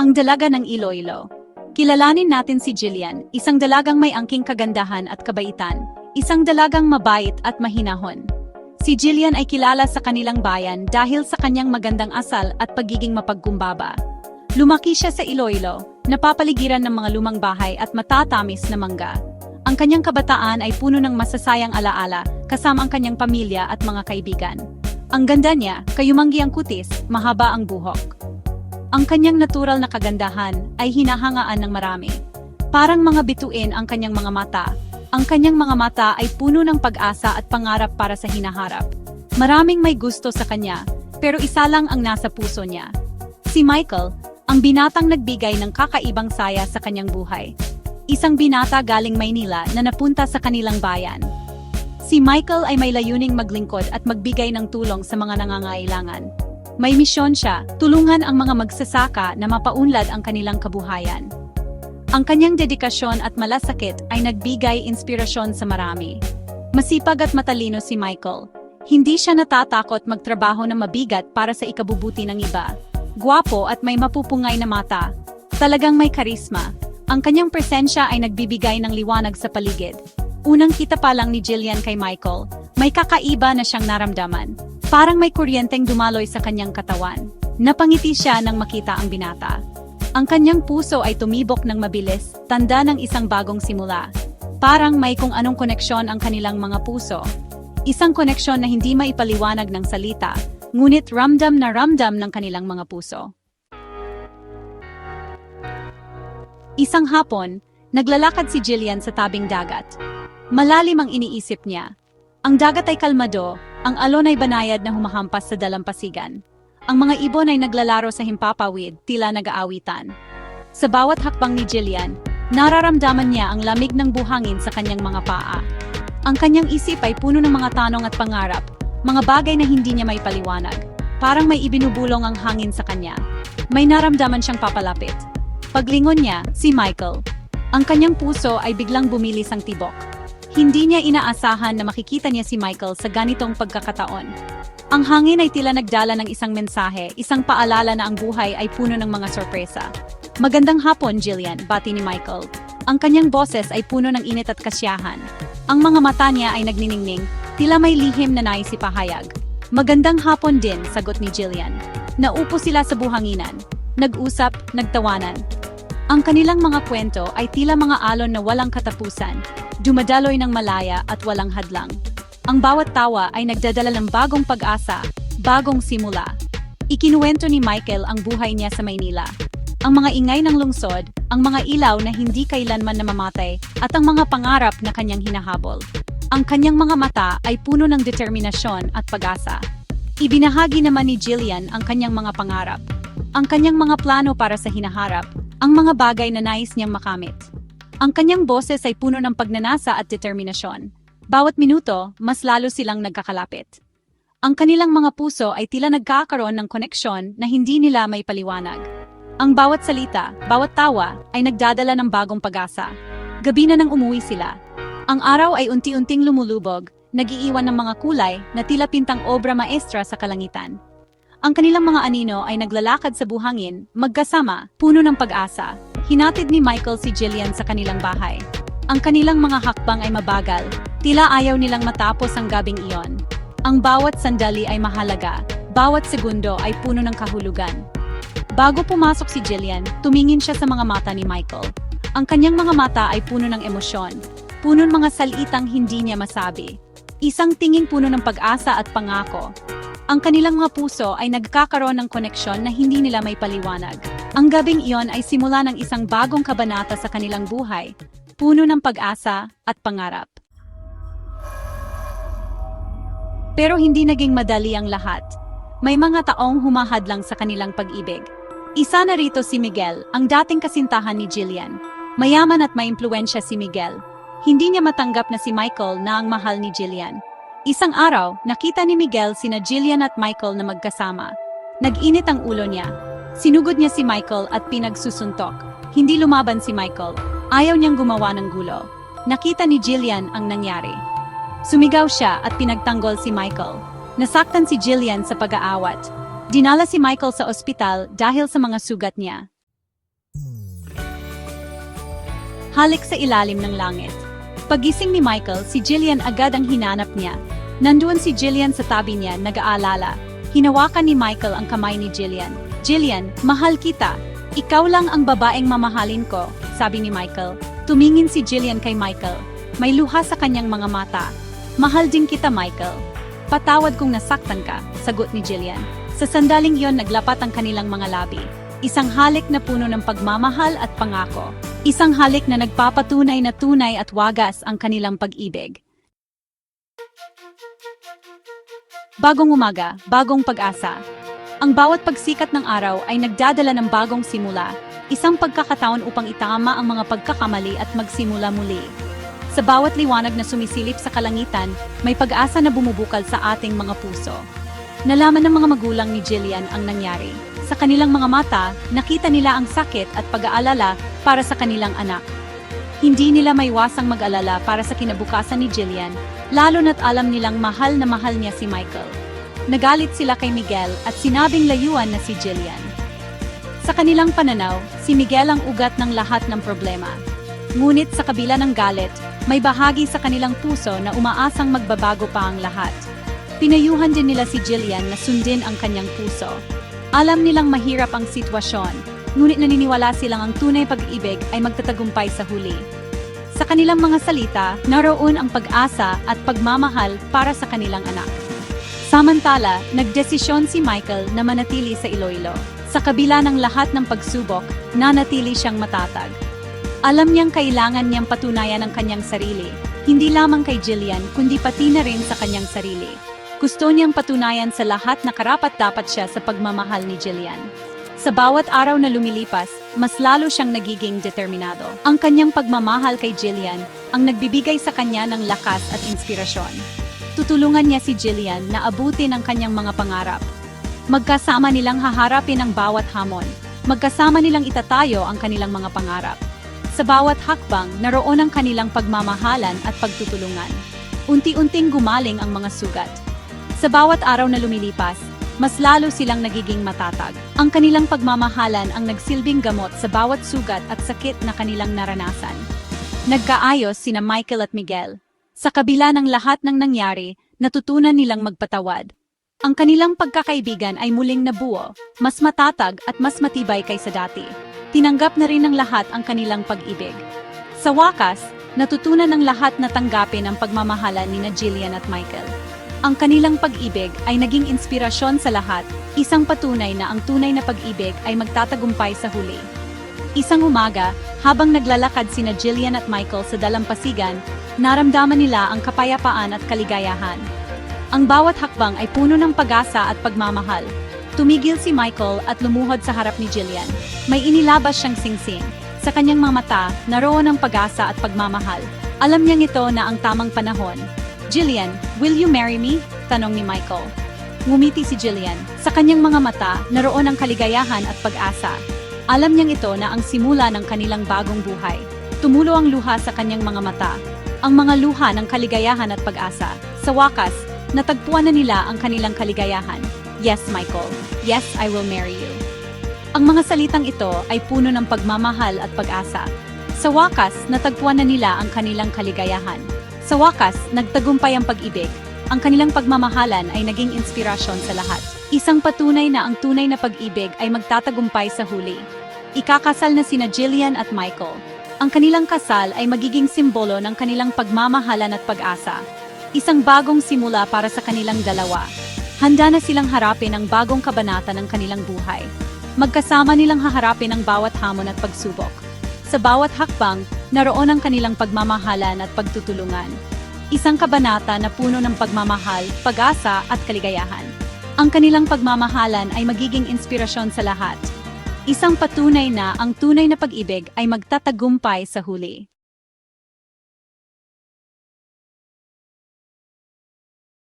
Ang dalaga ng Iloilo. Kilalanin natin si Jillian, isang dalagang may angking kagandahan at kabaitan, isang dalagang mabait at mahinahon. Si Jillian ay kilala sa kanilang bayan dahil sa kanyang magandang asal at pagiging mapagkumbaba. Lumaki siya sa Iloilo, napapaligiran ng mga lumang bahay at matatamis na mangga. Ang kanyang kabataan ay puno ng masasayang alaala kasama ang kanyang pamilya at mga kaibigan. Ang ganda niya, kayumanggi ang kutis, mahaba ang buhok. Ang kanyang natural na kagandahan ay hinahangaan ng marami. Parang mga bituin ang kanyang mga mata. Ang kanyang mga mata ay puno ng pag-asa at pangarap para sa hinaharap. Maraming may gusto sa kanya, pero isa lang ang nasa puso niya. Si Michael, ang binatang nagbigay ng kakaibang saya sa kanyang buhay. Isang binata galing Maynila na napunta sa kanilang bayan. Si Michael ay may layuning maglingkod at magbigay ng tulong sa mga nangangailangan. May misyon siya, tulungan ang mga magsasaka na mapaunlad ang kanilang kabuhayan. Ang kanyang dedikasyon at malasakit ay nagbigay inspirasyon sa marami. Masipag at matalino si Michael. Hindi siya natatakot magtrabaho na mabigat para sa ikabubuti ng iba. Guwapo at may mapupungay na mata. Talagang may karisma. Ang kanyang presensya ay nagbibigay ng liwanag sa paligid. Unang kita pa lang ni Jillian kay Michael, may kakaiba na siyang naramdaman. Parang may kuryenteng dumaloy sa kanyang katawan. Napangiti siya nang makita ang binata. Ang kanyang puso ay tumibok ng mabilis, tanda ng isang bagong simula. Parang may kung anong koneksyon ang kanilang mga puso. Isang koneksyon na hindi maipaliwanag ng salita, ngunit ramdam na ramdam ng kanilang mga puso. Isang hapon, naglalakad si Jillian sa tabing dagat. Malalim ang iniisip niya. Ang dagat ay kalmado, ang alon ay banayad na humahampas sa dalampasigan. Ang mga ibon ay naglalaro sa himpapawid, tila nag-aawitan. Sa bawat hakbang ni Jillian, nararamdaman niya ang lamig ng buhangin sa kanyang mga paa. Ang kanyang isip ay puno ng mga tanong at pangarap, mga bagay na hindi niya may paliwanag. Parang may ibinubulong ang hangin sa kanya. May naramdaman siyang papalapit. Paglingon niya, si Michael. Ang kanyang puso ay biglang bumilis ang tibok. Hindi niya inaasahan na makikita niya si Michael sa ganitong pagkakataon. Ang hangin ay tila nagdala ng isang mensahe, isang paalala na ang buhay ay puno ng mga sorpresa. Magandang hapon, Jillian, bati ni Michael. Ang kanyang boses ay puno ng init at kasyahan. Ang mga mata niya ay nagniningning, tila may lihim na nais ipahayag. Magandang hapon din, sagot ni Jillian. Naupo sila sa buhanginan. Nag-usap, nagtawanan. Ang kanilang mga kwento ay tila mga alon na walang katapusan, dumadaloy ng malaya at walang hadlang. Ang bawat tawa ay nagdadala ng bagong pag-asa, bagong simula. Ikinuwento ni Michael ang buhay niya sa Maynila. Ang mga ingay ng lungsod, ang mga ilaw na hindi kailanman namamatay, at ang mga pangarap na kanyang hinahabol. Ang kanyang mga mata ay puno ng determinasyon at pag-asa. Ibinahagi naman ni Jillian ang kanyang mga pangarap, ang kanyang mga plano para sa hinaharap, ang mga bagay na nais niyang makamit. Ang kanyang boses ay puno ng pagnanasa at determinasyon. Bawat minuto, mas lalo silang nagkakalapit. Ang kanilang mga puso ay tila nagkakaroon ng koneksyon na hindi nila may paliwanag. Ang bawat salita, bawat tawa ay nagdadala ng bagong pag-asa. Gabi na nang umuwi sila. Ang araw ay unti-unting lumulubog, nagiiwan ng mga kulay na tila pintang obra maestra sa kalangitan. Ang kanilang mga anino ay naglalakad sa buhangin, magkasama, puno ng pag-asa. Hinatid ni Michael si Jillian sa kanilang bahay. Ang kanilang mga hakbang ay mabagal, tila ayaw nilang matapos ang gabing iyon. Ang bawat sandali ay mahalaga, bawat segundo ay puno ng kahulugan. Bago pumasok si Jillian, tumingin siya sa mga mata ni Michael. Ang kanyang mga mata ay puno ng emosyon, puno ng mga salitang hindi niya masabi. Isang tinging puno ng pag-asa at pangako. Ang kanilang mga puso ay nagkakaroon ng koneksyon na hindi nila may paliwanag. Ang gabing iyon ay simula ng isang bagong kabanata sa kanilang buhay, puno ng pag-asa at pangarap. Pero hindi naging madali ang lahat. May mga taong humahadlang sa kanilang pag-ibig. Isa na rito si Miguel, ang dating kasintahan ni Jillian. Mayaman at may impluensya si Miguel. Hindi niya matanggap na si Michael na ang mahal ni Jillian. Isang araw, nakita ni Miguel sina Jillian at Michael na magkasama. Nag-init ang ulo niya. Sinugod niya si Michael at pinagsusuntok. Hindi lumaban si Michael. Ayaw niyang gumawa ng gulo. Nakita ni Jillian ang nangyari. Sumigaw siya at pinagtanggol si Michael. Nasaktan si Jillian sa pag-aawat. Dinala si Michael sa ospital dahil sa mga sugat niya. halik sa ilalim ng langit. Pagising ni Michael, si Jillian agad ang hinanap niya. Nandoon si Jillian sa tabi niya, nag-aalala. Hinawakan ni Michael ang kamay ni Jillian. Jillian, mahal kita. Ikaw lang ang babaeng mamahalin ko, sabi ni Michael. Tumingin si Jillian kay Michael. May luha sa kanyang mga mata. Mahal din kita, Michael. Patawad kung nasaktan ka, sagot ni Jillian. Sa sandaling yon naglapat ang kanilang mga labi. Isang halik na puno ng pagmamahal at pangako. Isang halik na nagpapatunay na tunay at wagas ang kanilang pag-ibig. Bagong umaga, bagong pag-asa. Ang bawat pagsikat ng araw ay nagdadala ng bagong simula, isang pagkakataon upang itama ang mga pagkakamali at magsimula muli. Sa bawat liwanag na sumisilip sa kalangitan, may pag-asa na bumubukal sa ating mga puso. Nalaman ng mga magulang ni Jillian ang nangyari. Sa kanilang mga mata, nakita nila ang sakit at pag-aalala para sa kanilang anak. Hindi nila maiwasang mag-alala para sa kinabukasan ni Jillian, lalo na't alam nilang mahal na mahal niya si Michael. Nagalit sila kay Miguel at sinabing layuan na si Jillian. Sa kanilang pananaw, si Miguel ang ugat ng lahat ng problema. Ngunit sa kabila ng galit, may bahagi sa kanilang puso na umaasang magbabago pa ang lahat. Pinayuhan din nila si Jillian na sundin ang kanyang puso. Alam nilang mahirap ang sitwasyon, ngunit naniniwala silang ang tunay pag-ibig ay magtatagumpay sa huli. Sa kanilang mga salita, naroon ang pag-asa at pagmamahal para sa kanilang anak. Samantala, nagdesisyon si Michael na manatili sa Iloilo. Sa kabila ng lahat ng pagsubok, nanatili siyang matatag. Alam niyang kailangan niyang patunayan ang kanyang sarili, hindi lamang kay Jillian kundi pati na rin sa kanyang sarili. Gusto niyang patunayan sa lahat na karapat-dapat siya sa pagmamahal ni Jillian. Sa bawat araw na lumilipas, mas lalo siyang nagiging determinado. Ang kanyang pagmamahal kay Jillian ang nagbibigay sa kanya ng lakas at inspirasyon. Tutulungan niya si Jillian na abutin ang kanyang mga pangarap. Magkasama nilang haharapin ang bawat hamon. Magkasama nilang itatayo ang kanilang mga pangarap. Sa bawat hakbang, naroon ang kanilang pagmamahalan at pagtutulungan. Unti-unting gumaling ang mga sugat. Sa bawat araw na lumilipas, mas lalo silang nagiging matatag. Ang kanilang pagmamahalan ang nagsilbing gamot sa bawat sugat at sakit na kanilang naranasan. Nagkaayos sina Michael at Miguel. Sa kabila ng lahat ng nangyari, natutunan nilang magpatawad. Ang kanilang pagkakaibigan ay muling nabuo, mas matatag at mas matibay kaysa dati. Tinanggap na rin ng lahat ang kanilang pag-ibig. Sa wakas, natutunan ng lahat na tanggapin ang pagmamahalan ni Jillian at Michael. Ang kanilang pag-ibig ay naging inspirasyon sa lahat, isang patunay na ang tunay na pag-ibig ay magtatagumpay sa huli. Isang umaga, habang naglalakad sina Jillian at Michael sa dalampasigan, naramdaman nila ang kapayapaan at kaligayahan. Ang bawat hakbang ay puno ng pag-asa at pagmamahal. Tumigil si Michael at lumuhod sa harap ni Jillian. May inilabas siyang singsing. Sa kanyang mga mata, naroon ang pag-asa at pagmamahal. Alam niyang ito na ang tamang panahon. Jillian, will you marry me? Tanong ni Michael. Ngumiti si Jillian. Sa kanyang mga mata, naroon ang kaligayahan at pag-asa. Alam niyang ito na ang simula ng kanilang bagong buhay. Tumulo ang luha sa kanyang mga mata. Ang mga luha ng kaligayahan at pag-asa. Sa wakas, natagpuan na nila ang kanilang kaligayahan. Yes, Michael. Yes, I will marry you. Ang mga salitang ito ay puno ng pagmamahal at pag-asa. Sa wakas, natagpuan na nila ang kanilang kaligayahan. Sa wakas, nagtagumpay ang pag-ibig. Ang kanilang pagmamahalan ay naging inspirasyon sa lahat. Isang patunay na ang tunay na pag-ibig ay magtatagumpay sa huli. Ikakasal na sina Jillian at Michael. Ang kanilang kasal ay magiging simbolo ng kanilang pagmamahalan at pag-asa. Isang bagong simula para sa kanilang dalawa. Handa na silang harapin ang bagong kabanata ng kanilang buhay. Magkasama nilang haharapin ang bawat hamon at pagsubok. Sa bawat hakbang, naroon ang kanilang pagmamahalan at pagtutulungan. Isang kabanata na puno ng pagmamahal, pag-asa at kaligayahan. Ang kanilang pagmamahalan ay magiging inspirasyon sa lahat. Isang patunay na ang tunay na pag-ibig ay magtatagumpay sa huli.